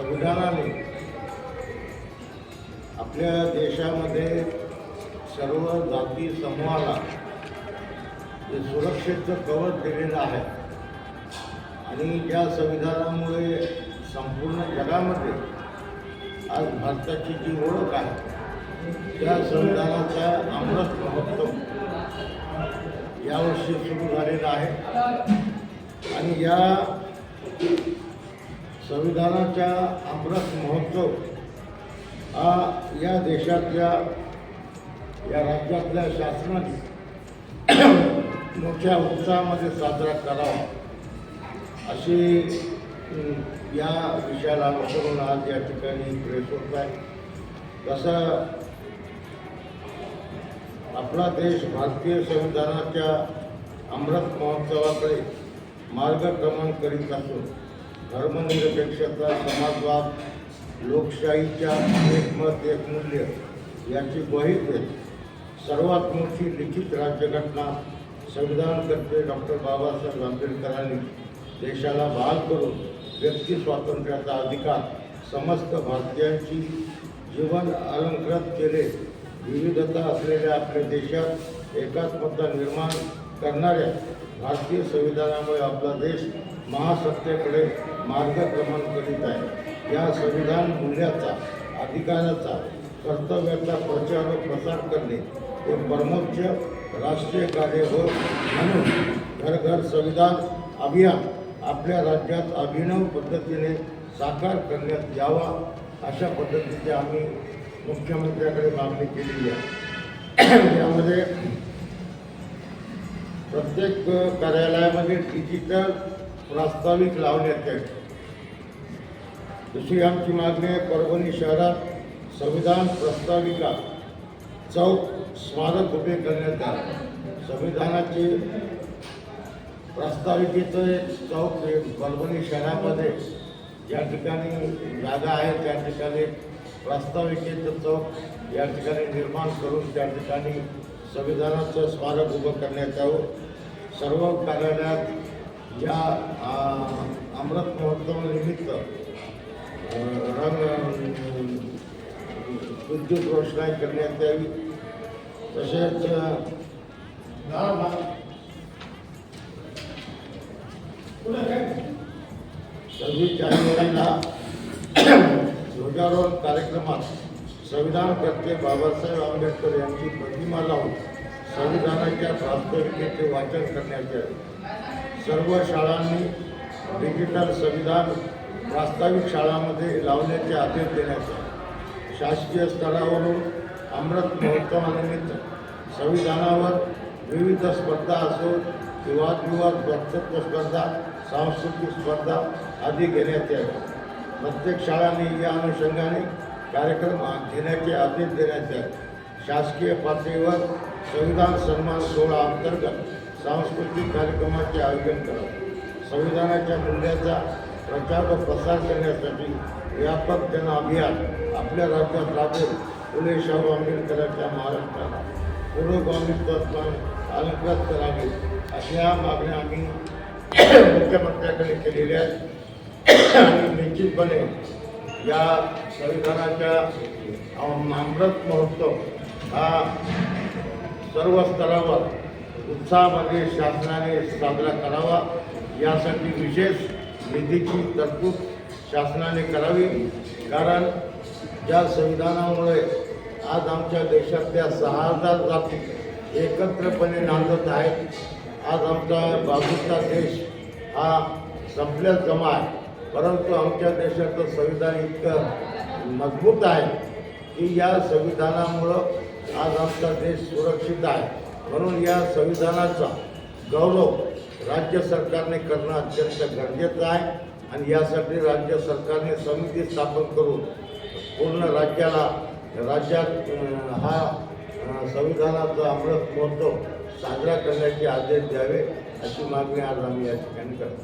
संविधानाने आपल्या देशामध्ये सर्व जाती समूहाला जे सुरक्षेचं कवच दिलेलं आहे आणि ज्या संविधानामुळे संपूर्ण जगामध्ये आज भारताची जी ओळख आहे त्या संविधानाचा अमृत महोत्सव यावर्षी सुरू झालेला आहे. आणि या संविधानाच्या अमृत महोत्सव हा या देशातल्या या राज्यातल्या शासनाने मोठ्या उत्साहामध्ये साजरा करावा अशी या विषयाला अनुसरून आज या ठिकाणी प्रेस होत आहे. तसं आपला देश भारतीय संविधानाच्या अमृत महोत्सवाकडे मार्गक्रमण करीत असून धर्मनिरपेक्षता समाजवाद लोकशाहीच्या एक मत एक मूल्य याची ग्वाही देत सर्वात मोठी लिखित राज्यघटना संविधानकर्ते डॉक्टर बाबासाहेब आंबेडकरांनी. देशाला बहाल करून व्यक्ती स्वातंत्र्याचा अधिकार समस्त भारतीयांची जीवन अलंकृत केले. विविधता असलेल्या आपल्या देशात एकात्मता निर्माण करणाऱ्या भारतीय संविधानामुळे आपला देश महासत्तेकडे मार्गक्रमण करीत आहे. या संविधान मूल्याचा अधिकाराचा कर्तव्याचा प्रचार व प्रसार करणे हे परमोच्च राष्ट्रीय कार्य हो म्हणून घर घर संविधान अभियान आपल्या राज्यात अभिनव पद्धतीने साकार करण्यात यावा अशा पद्धतीची आम्ही मुख्यमंत्र्याकडे मागणी केलेली आहे. यामध्ये प्रत्येक कार्यालयामध्ये डिजिटल प्रास्ताविक लावण्यात यावे दुसरी आमची मागणी आहे परभणी शहरात संविधान प्रस्ताविका चौक स्मारक उभे करण्यात आले संविधानाचे प्रस्ताविकेचं एक चौक हे परभणी शहरामध्ये. ज्या ठिकाणी जागा आहे त्या ठिकाणी प्रस्ताविकेचं चौक या ठिकाणी निर्माण करून त्या ठिकाणी संविधानाचं स्मारक उभं करण्यात यावं. सर्व कार्यालयात या अमृत महोत्सवानिमित्त रंग विद्युत रोषणाई करण्यात यावी. तसेच सव्वीस जानेवारीला ध्वजारोहण कार्यक्रमात संविधानकर्ते बाबासाहेब आंबेडकर यांची प्रतिमा लावून संविधानाच्या प्रास्ताविकेचे वाचन करण्यात यावे सर्व शाळांनी डिजिटल संविधान प्रास्ताविक शाळांमध्ये लावण्याचे आदेश देण्यात शासकीय स्तरावरून अमृत महोत्सवानिमित्त संविधानावर विविध स्पर्धा असो विवादविवाद वक्तृत्व स्पर्धा सांस्कृतिक स्पर्धा आदी घेण्यात याव्या प्रत्येक शाळांनी या अनुषंगाने कार्यक्रम घेण्याचे आदेश देण्यात यावे शासकीय पातळीवर संविधान सन्मान सोहळा अंतर्गत सांस्कृतिक कार्यक्रमाचे आयोजन करावे संविधानाच्या मूल्याचा प्रचार व प्रसार करण्यासाठी व्यापक जन अभियान आपल्या राज्यात राबवून फुले शाहू आंबेडकरांच्या महाराष्ट्राला पूर्वगामित्वात्मा अलंकृत करावे अशा मागण्या आम्ही मुख्यमंत्र्याकडे केलेल्या आहेत. आणि निश्चितपणे या संविधानाच्या अमृत महोत्सव हा सर्व स्तरावर उत्साहामध्ये शासनाने साजरा करावा. यासाठी विशेष निधीची तरतूद शासनाने करावी. कारण ज्या संविधानामुळे आज आमच्या देशातल्या सहा हजार जाती एकत्रपणे नांदत आहेत. आज आमचा बाजूचा देश हा संपल्यास जमा आहे. परंतु आमच्या देशाचं संविधान इतकं मजबूत आहे की या संविधानामुळं आज आमचा देश सुरक्षित आहे. म्हणून या संविधानाचा गौरव राज्य सरकारने करणं अत्यंत गरजेचं आहे आणि यासाठी राज्य सरकारने समिती स्थापन करून पूर्ण राज्याला राज्यात हा संविधानाचा अमृत महोत्सव साजरा करण्याचे आदेश द्यावे अशी मागणी आज आम्ही या ठिकाणी करतो.